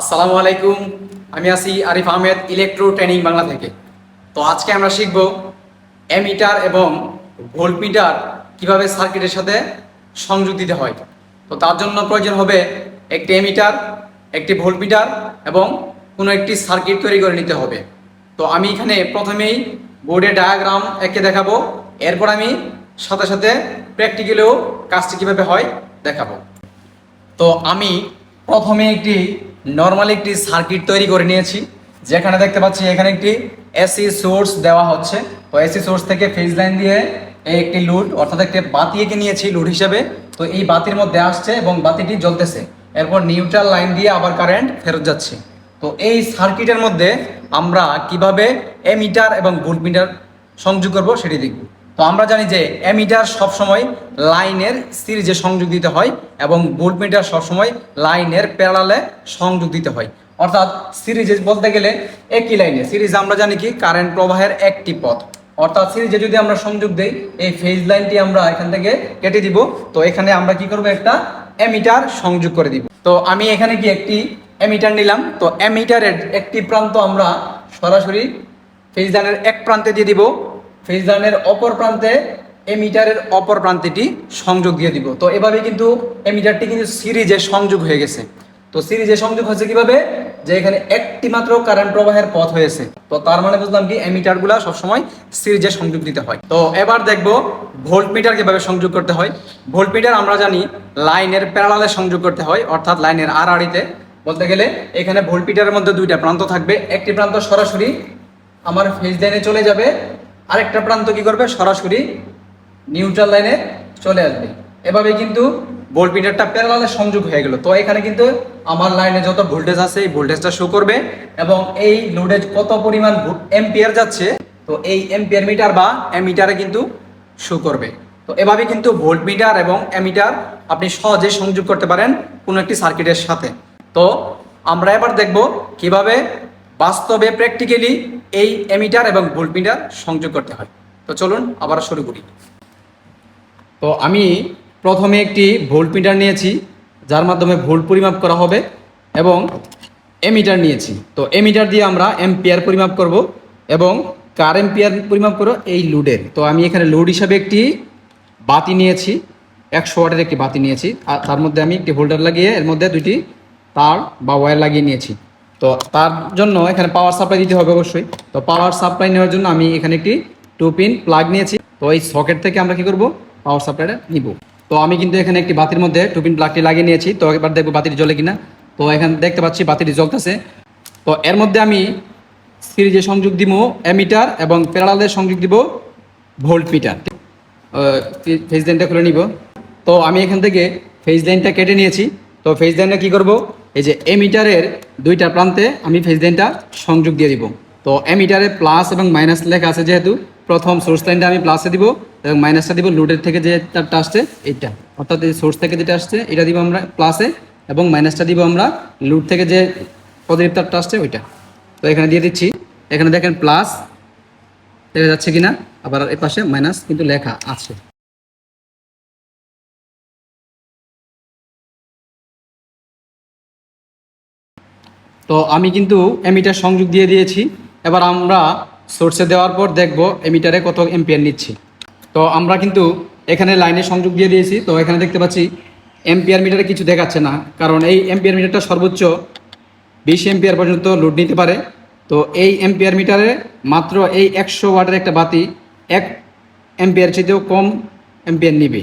আসসালামু আলাইকুম। আমি আছি আরিফ আহমেদ ইলেকট্রো ট্রেনিং বাংলা থেকে। তো আজকে আমরা শিখব এমিটার এবং ভোল্টমিটার কীভাবে সার্কিটের সাথে সংযোগ দিতে হয়। তো তার জন্য প্রয়োজন হবে একটি এমিটার একটি ভোল্টমিটার এবং কোনো একটি সার্কিট তৈরি করে নিতে হবে। তো আমি এখানে প্রথমেই বোর্ডে ডায়াগ্রাম একে দেখাবো। এরপর আমি সাথে সাথে প্র্যাকটিক্যালেও কাজটি কীভাবে হয় দেখাবো। তো আমি প্রথমে একটি নর্মাল একটি সার্কিট তৈরি করে নিয়েছি। যেখানে দেখতে পাচ্ছি এখানে একটি এসি সোর্স দেওয়া হচ্ছে। তো এসি সোর্স থেকে ফেজ লাইন দিয়ে একটি লুড অর্থাৎ একটি বাতি এঁকে নিয়েছি লুড হিসেবে। তো এই বাতির মধ্যে আসছে এবং বাতিটি জ্বলতেছে। এরপর নিউট্রাল লাইন দিয়ে আবার কারেন্ট ফেরত যাচ্ছে। তো এই সার্কিটের মধ্যে আমরা কীভাবে এমিটার এবং ভোল্টমিটার সংযোগ করব সেটি দেখব। তো আমরা জানি যে এমিটার সবসময় লাইনের সিরিজে সংযোগ দিতে হয় এবং ভোল্টমিটার সবসময় লাইনের প্যারালে সংযোগ দিতে হয়। অর্থাৎ সিরিজে বলতে গেলে একই লাইনে, সিরিজ আমরা জানি কি? কারেন্ট প্রবাহের একটি পথ। অর্থাৎ সিরিজে যদি আমরা সংযোগ দেই, এই ফেজ লাইনটি আমরা এখান থেকে কেটে দিব। তো এখানে আমরা কি করব? একটা অ্যামিটার সংযোগ করে দিব। তো আমি এখানে কি একটি অ্যামিটার নিলাম? তো এমিটারের একটি প্রান্ত আমরা সরাসরি ফেজ লাইনের এক প্রান্তে দিয়ে দিব। ফেজ লাইনের অপর প্রান্তে এমিটারের অপর প্রান্তেটি সংযোগ দিয়ে দিব। তো এভাবে কিন্তু এমিটারটি কিন্তু সিরিজে সংযোগ হয়ে গেছে। তো সিরিজে সংযোগ হয়েছে কীভাবে? যে এখানে একটি মাত্র কারেন্ট প্রবাহের পথ হয়েছে। তো তার মানে বুঝলাম কি এমিটারগুলা সবসময় সিরিজে সংযোগ দিতে হয়। তো এবার দেখব ভোল্ট মিটার কীভাবে সংযোগ করতে হয়। ভোল্ট মিটার আমরা জানি লাইনের প্যারালালে সংযোগ করতে হয়, অর্থাৎ লাইনের আর আড়িতে বলতে গেলে এখানে ভোল্ট মিটারের মধ্যে দুইটা প্রান্ত থাকবে। একটি প্রান্ত সরাসরি আমার ফেজ লাইনে চলে যাবে আরেকটা প্রান্ত কি করবে? সরাসরি নিউট্রাল লাইনে চলে আসবে। এভাবে কিন্তু ভোল্ট মিটারটা প্যারালালে সংযোগ হয়ে গেল। তো এখানে কিন্তু আমার লাইনে যত ভোল্টেজ আছে, এই ভোল্টেজটা শো করবে এবং এই লোডে কত পরিমাণ এম্পিয়ার যাচ্ছে, তো এই এম্পিয়ার মিটার বা এমিটারে কিন্তু শো করবে। তো এভাবে কিন্তু ভোল্ট মিটার এবং এমিটার আপনি সহজে সংযোগ করতে পারেন কোনো একটি সার্কিটের সাথে। তো আমরা এবার দেখব কীভাবে বাস্তবে প্র্যাকটিক্যালি এই এমিটার এবং ভোল্ট মিটার সংযোগ করতে হয়। তো চলুন আবার শুরু করি। তো আমি প্রথমে একটি ভোল্ট মিটার নিয়েছি, যার মাধ্যমে ভোল্ট পরিমাপ করা হবে এবং এমিটার নিয়েছি। তো এমিটার দিয়ে আমরা এম্পিয়ার পরিমাপ করব এবং কার এম্পিয়ার পরিমাপ করো এই লোডের তো আমি এখানে লোড হিসাবে একটি বাতি নিয়েছি, একশো ওয়াটের একটি বাতি নিয়েছি। আর তার মধ্যে আমি একটি হোল্ডার লাগিয়ে এর মধ্যে দুটি তার বা ওয়্যার লাগিয়ে নিয়েছি। তো তার জন্য এখানে পাওয়ার সাপ্লাই দিতে হবে অবশ্যই। তো পাওয়ার সাপ্লাই নেওয়ার জন্য আমি এখানে একটি টু পিন প্লাগ নিয়েছি। তো এই সকেট থেকে আমরা কি করব? পাওয়ার সাপ্লাইটা নিব। তো আমি কিন্তু এখানে একটি বাতির মধ্যে টু পিন প্লাগটি লাগিয়ে নিয়েছি। তো এবার দেখব বাতিটি জ্বলে কিনা। তো এখানে দেখতে পাচ্ছি বাতিটি জ্বলতেছে। তো এর মধ্যে আমি সিরিজে সংযোগ দিব এমিটার এবং প্যারালালে সংযোগ দিব ভোল্ট মিটার ফেজ লাইনটা খুলে নিব। তো আমি এখান থেকে ফেজ লাইনটা কেটে নিয়েছি। তো ফেজ লাইনটা কী করব? এই যে এমিটারের দুইটা প্রান্তে আমি ফেজ লাইনটা সংযোগ দিয়ে দিব। তো এমিটারে প্লাস এবং মাইনাস লেখা আছে যেহেতু, প্রথম সোর্স লাইনটা আমি প্লাসে দিব এবং মাইনাসটা দিব লোডের থেকে যে তারটা আসছে এইটা। অর্থাৎ এই সোর্স থেকে যেটা আসছে, এটা দিব আমরা প্লাসে এবং মাইনাসটা দিব আমরা লুড থেকে যে পজিটিভ তারটা আসছে ওইটা। তো এখানে দিয়ে দিচ্ছি। এখানে দেখেন প্লাস দেখা যাচ্ছে কিনা, আবার এ পাশে মাইনাস কিন্তু লেখা আছে। তো আমি কিন্তু এমিটার সংযোগ দিয়ে দিয়েছি। এবার আমরা সোর্সে দেওয়ার পর দেখব এমিটারে কত এম্পিয়ার নিচ্ছি। তো আমরা কিন্তু এখানে লাইনে সংযোগ দিয়ে দিয়েছি। তো এখানে দেখতে পাচ্ছি এম্পিয়ার মিটারে কিছু দেখাচ্ছে না। কারণ এই এম্পিয়ার মিটারটা সর্বোচ্চ বিশ এম্পিয়ার পর্যন্ত লোড নিতে পারে। তো এই এম্পিয়ার মিটারে মাত্র এই একশো ওয়াটের একটা বাতি এক এম্পিয়ার চেয়েতেও কম এম্পিয়ার নিবে।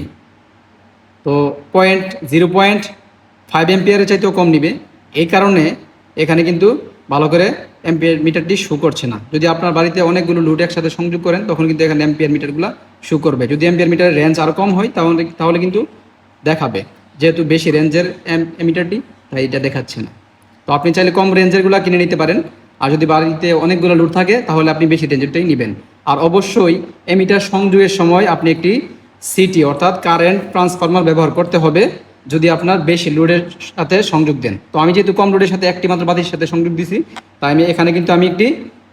তো পয়েন্ট জিরো পয়েন্ট ফাইভ এম্পিয়ারের চাইতেও কম নিবে। এই কারণে এখানে কিন্তু ভালো করে এম্পিয়ার মিটারটি শু করছে না। যদি আপনার বাড়িতে অনেকগুলো লুট একসাথে সংযোগ করেন, তখন কিন্তু এখানে এম্পিয়ার মিটারগুলো শু করবে। যদি এম্পিয়ার মিটারের রেঞ্জ আরও কম হয়, তাহলে তাহলে কিন্তু দেখাবে, যেহেতু বেশি রেঞ্জের এমিটারটি তাই এটা দেখাচ্ছে না। তো আপনি চাইলে কম রেঞ্জেরগুলো কিনে নিতে পারেন। আর যদি বাড়িতে অনেকগুলো লুট থাকে, তাহলে আপনি বেশি রেঞ্জেরটাই নেবেন। আর অবশ্যই এমিটার সংযোগের সময় আপনি একটি সিটি অর্থাৎ কারেন্ট ট্রান্সফরমার ব্যবহার করতে হবে। যদি আপনার বেশি লোডের সাথে সংযোগ দেন। তো আমি যেহেতু কম লোডের সাথে একটি মাত্র বাতির সাথে সংযোগ দিছি, তাই আমি এখানে কিন্তু আমি একটি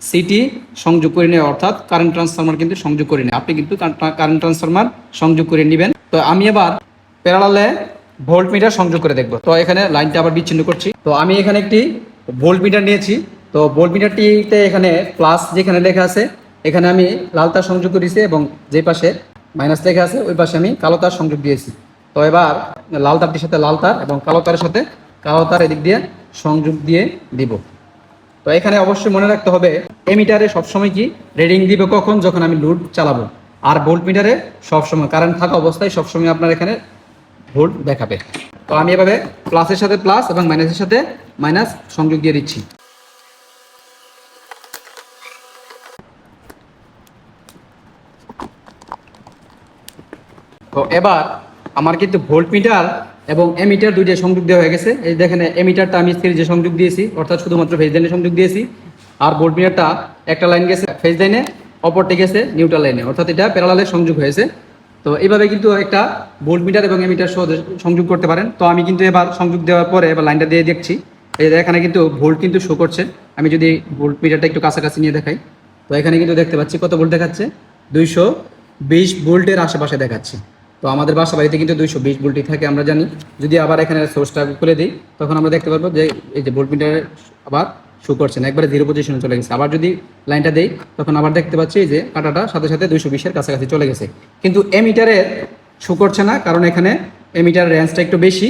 সিটি সংযোগ করে নিই, অর্থাৎ কারেন্ট ট্রান্সফরমার কিন্তু সংযোগ করে নিই। আপনি কিন্তু কারেন্ট ট্রান্সফরমার সংযোগ করে নেবেন। তো আমি এবার প্যারালালে ভোল্ট মিটার সংযোগ করে দেখব। তো এখানে লাইনটা আবার বিচ্ছিন্ন করছি। তো আমি এখানে একটি ভোল্ট মিটার নিয়েছি। তো ভোল্ট মিটারটিতে এখানে প্লাস যেখানে লেখা আছে, এখানে আমি লাল তার সংযোগ করেছি এবং যে পাশে মাইনাস লেখা আছে, ওই পাশে আমি কালো তার সংযোগ দিয়েছি। তো এবার লাল তারটির সাথে লাল তার এবং কালো তারের সাথে কালো তার এদিক দিয়ে সংযোগ দিয়ে দিব। তো এখানে অবশ্যই মনে রাখতে হবে এমিটারে সবসময় কি রিডিং দিবে কখন? যখন আমি লোড চালাবো। আর ভোল্ট মিটারে সবসময়, কারেন্ট থাকা অবস্থায় সবসময় আপনার এখানে ভোল্ট দেখাবে তো আমি এভাবে প্লাসের সাথে প্লাস এবং মাইনাসের সাথে মাইনাস সংযোগ দিয়ে দিচ্ছি। তো এবার আমার কিন্তু ভোল্ট মিটার এবং এমিটার দুইটা সংযোগ দেওয়া হয়ে গেছে। এই দেখেন এমিটারটা আমি সিরিজে সংযোগ দিয়েছি, অর্থাৎ শুধুমাত্র ফেজ লাইনে সংযোগ দিয়েছি। আর ভোল্ট মিটারটা একটা লাইন গেছে ফেজ লাইনে অপরটি গেছে নিউট্রাল লাইনে অর্থাৎ এটা প্যারালালে সংযোগ হয়েছে। তো এইভাবে কিন্তু একটা ভোল্ট মিটার এবং এমিটার সংযোগ করতে পারেন। তো আমি কিন্তু এবার সংযোগ দেওয়ার পরে এবার লাইনটা দিয়ে দেখছি। এই এখানে কিন্তু ভোল্ট কিন্তু শো করছে। আমি যদি ভোল্ট মিটারটা একটু কাছাকাছি নিয়ে দেখাই। তো এখানে কিন্তু দেখতে পাচ্ছি কত ভোল্ট দেখাচ্ছে? দুইশো বিশ ভোল্টের আশেপাশে দেখাচ্ছে। তো আমাদের বাসা বাড়িতে কিন্তু দুইশো বিশ ভোল্টই থাকে আমরা জানি। যদি আবার এখানে সোর্সটা খুলে দিই, তখন আমরা দেখতে পারব যে এই যে ভোল্ট মিটারে আবার শো করছে না, একবারে জিরো পজিশনে চলে গেছে। আবার যদি লাইনটা দেই, তখন আবার দেখতে পাচ্ছি যে কাটাটা সাথে সাথে দুইশো বিশের কাছাকাছি চলে গেছে। কিন্তু এমিটারে শো করছে না, কারণ এখানে এমিটার রেঞ্জটা একটু বেশি।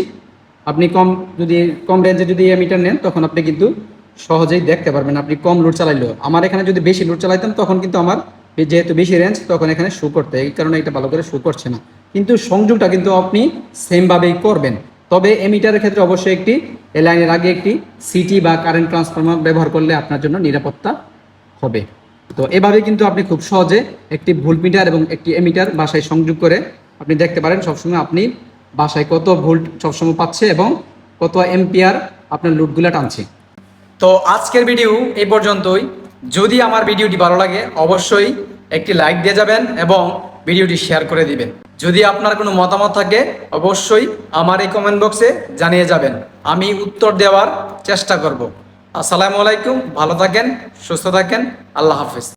আপনি কম যদি, কম রেঞ্জে যদি এমিটার নেন, তখন আপনি কিন্তু সহজেই দেখতে পারবেন, আপনি কম লোড চালাইলেও। আমার এখানে যদি বেশি লোড চালাইতাম, তখন কিন্তু আমার যেহেতু বেশি রেঞ্জ তখন এখানে শো করতে এই কারণে এটা ভালো করে শো করছে না। কিন্তু সংযোগটা কিন্তু আপনি সেমভাবেই করবেন। তবে এমিটারের ক্ষেত্রে অবশ্যই একটি লাইনের আগে একটি সিটি বা কারেন্ট ট্রান্সফরমার ব্যবহার করলে আপনার জন্য নিরাপত্তা হবে। তো এভাবে কিন্তু আপনি খুব সহজে একটি ভোল্ট মিটার এবং একটি এমিটার বাসায় সংযোগ করে আপনি দেখতে পারেন সবসময় আপনি বাসায় কত ভোল্ট সবসময় পাচ্ছে এবং কত এম্পিয়ার আপনার লুটগুলো টানছে। তো আজকের ভিডিও এই পর্যন্তই। যদি আমার ভিডিওটি ভালো লাগে, অবশ্যই একটি লাইক দিয়ে যাবেন এবং ভিডিওটি শেয়ার করে দিবেন। যদি আপনার কোনো মতামত থাকে, অবশ্যই আমার এই কমেন্ট বক্সে জানিয়ে যাবেন। আমি উত্তর দেওয়ার চেষ্টা করব। আসসালামু আলাইকুম, ভালো থাকেন, সুস্থ থাকেন, আল্লাহ হাফিজ।